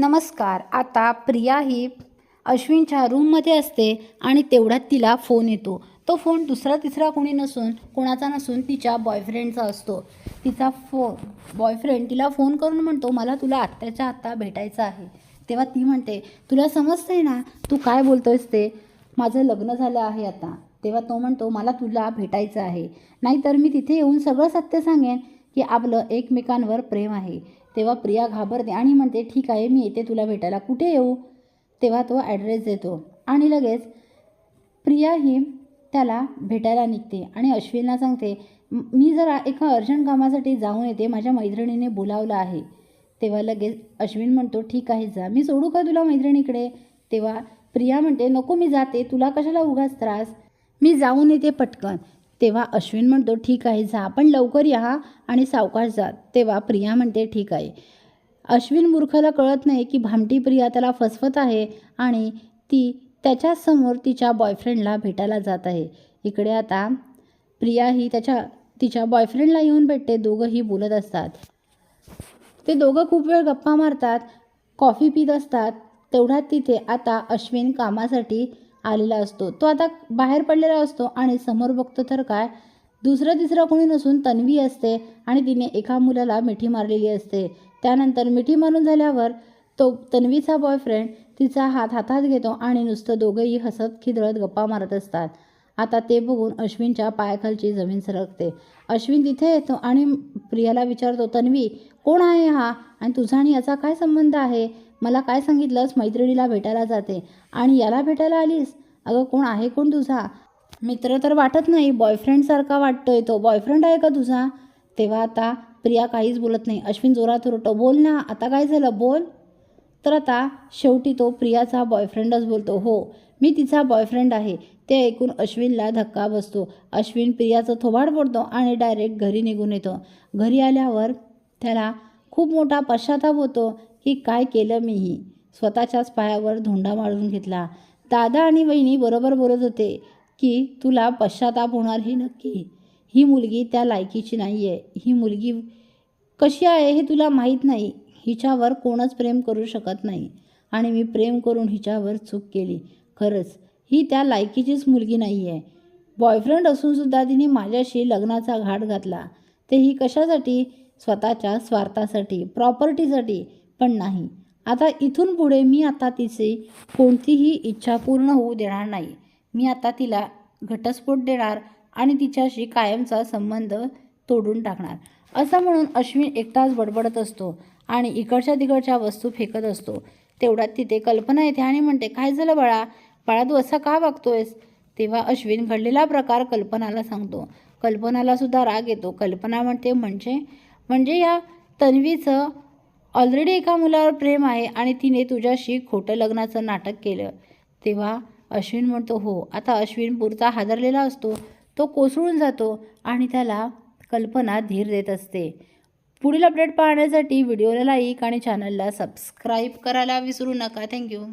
नमस्कार आता प्रिया ही अश्विनच्या रूममध्ये असते आणि तेवढ्यात तिला फोन येतो. तो फोन दुसरा तिसरा कोणी नसून कोणाचा नसून तिच्या बॉयफ्रेंडचा असतो. तिचा फो बॉयफ्रेंड तिला फोन करून म्हणतो मला तुला आत्ताच्या आत्ता भेटायचं आहे. तेव्हा ती म्हणते तुला समजतंय ना तू काय बोलतोयस ते? माझं लग्न झालं आहे आता. तेव्हा तो म्हणतो मला तुला भेटायचं आहे. नाहीतर मी तिथे येऊन सगळं सत्य सांगेन. की आपलं एकमेकांवर प्रेम आहे. तेव्हा प्रिया घाबरते आणि म्हणते ठीक आहे मी येते तुला भेटायला कुठे येऊ? तेव्हा तो ॲड्रेस देतो. आणि लगेच प्रिया ही त्याला भेटायला निघते आणि अश्विनला सांगते मी जरा एका अर्जंट कामासाठी जाऊन येते माझ्या मैत्रिणीने बोलावलं आहे. तेव्हा लगेच अश्विन म्हणतो ठीक आहे जा. मी सोडू का तुला मैत्रिणीकडे? तेव्हा प्रिया म्हणते नको मी जाते. तुला कशाला उगाच त्रास? मी जाऊन येते पटकन. तेव्हा अश्विन म्हणतो ठीक आहे जा पण लवकर या आणि सावकाश जा. तेव्हा प्रिया म्हणते ठीक आहे. अश्विन मूर्खाला कळत नाही की भामटी प्रिया त्याला फसवत आहे आणि ती त्याच्यासमोर तिच्या बॉयफ्रेंडला भेटायला जात आहे. इकडे आता प्रिया ही त्याच्या तिच्या बॉयफ्रेंडला येऊन भेटते दोघंही बोलत असतात. ते दोघं खूप वेळ गप्पा मारतात कॉफी पित असतात तेवढ्यात तिथे आता अश्विन कामासाठी आलेला असतो. तो आता बाहेर पडलेला असतो आणि समोर बघतो तर काय? दुसरं तिसरं कोणी नसून तन्वी असते आणि तिने एका मुलाला मिठी मारलेली असते. त्यानंतर मिठी मारून झाल्यावर तो तन्वीचा बॉयफ्रेंड तिचा हात हातात घेतो आणि नुसतं दोघंही हसत खिदळत गप्पा मारत असतात. आता ते बघून अश्विनच्या पायाखालची जमीन सरकते. अश्विन तिथे येतो आणि प्रियाला विचारतो तन्वी कोण आहे हा? आणि तुझा आणि याचा काय संबंध आहे? मला काय सांगितलंस? मैत्रिणीला भेटायला जाते. आणि याला भेटायला आलीस? अगं कोण आहे कोण तुझा? मित्र तर वाटत नाही. बॉयफ्रेंडसारखा वाटतोय तो. बॉयफ्रेंड आहे का तुझा? तेव्हा आता प्रिया काहीच बोलत नाही. अश्विन जोरात ओरडतो. बोल ना आता काय झालं? बोल. तर आता शेवटी तो प्रियाचा बॉयफ्रेंडच बोलतो. हो मी तिचा बॉयफ्रेंड आहे. ते ऐकून अश्विनला धक्का बसतो. अश्विन प्रियाचं थोबाड फोडतो आणि डायरेक्ट घरी निघून येतो. घरी आल्यावर त्याला खूप मोठा पश्चाताप होतो. की काय केलं मीही? स्वतःच्याच पायावर धोंडा मारून घेतला. दादा आणि वहिनी बरोबर बोलत होते की तुला पश्चाताप होणार हे नक्की. ही मुलगी त्या लायकीची नाही आहे ही मुलगी कशी आहे हे तुला माहीत नाही. हिच्यावर कोणच प्रेम करू शकत नाही. आणि मी प्रेम करून हिच्यावर चूक केली. खरंच ही त्या लायकीचीच मुलगी नाही आहे बॉयफ्रेंड असूनसुद्धा तिने माझ्याशी लग्नाचा घाट घातला. तेही कशासाठी? स्वतःच्या स्वार्थासाठी प्रॉपर्टीसाठी. पण नाही. आता इथून पुढे मी आता तिची कोणतीही इच्छा पूर्ण होऊ देणार नाही. मी आता तिला घटस्फोट देणार आणि तिच्याशी कायमचा संबंध तोडून टाकणार. असं म्हणून अश्विन एकटाच बडबडत असतो आणि इकडच्या तिकडच्या वस्तू फेकत असतो. तेवढ्यात तिथे कल्पना येते आणि म्हणते काय झालं बाळा? बाळा तू असा का वागतोयस? तेव्हा अश्विन घडलेला प्रकार कल्पनाला सांगतो. कल्पनालासुद्धा राग येतो. कल्पना म्हणते म्हणजे म्हणजे या तन्वीचं ऑलरेडी एका मुलावर प्रेम आहे आणि तिने तुझ्याशी खोटं लग्नाचं नाटक केलं. तेव्हा अश्विन म्हणतो हो आता अश्विन पुरता हादरलेला असतो. तो कोसळून जातो आणि त्याला कल्पना धीर देत असते. पुढील अपडेट पाहण्यासाठी व्हिडिओला लाईक आणि चॅनलला सबस्क्राईब करायला विसरू नका. थँक्यू.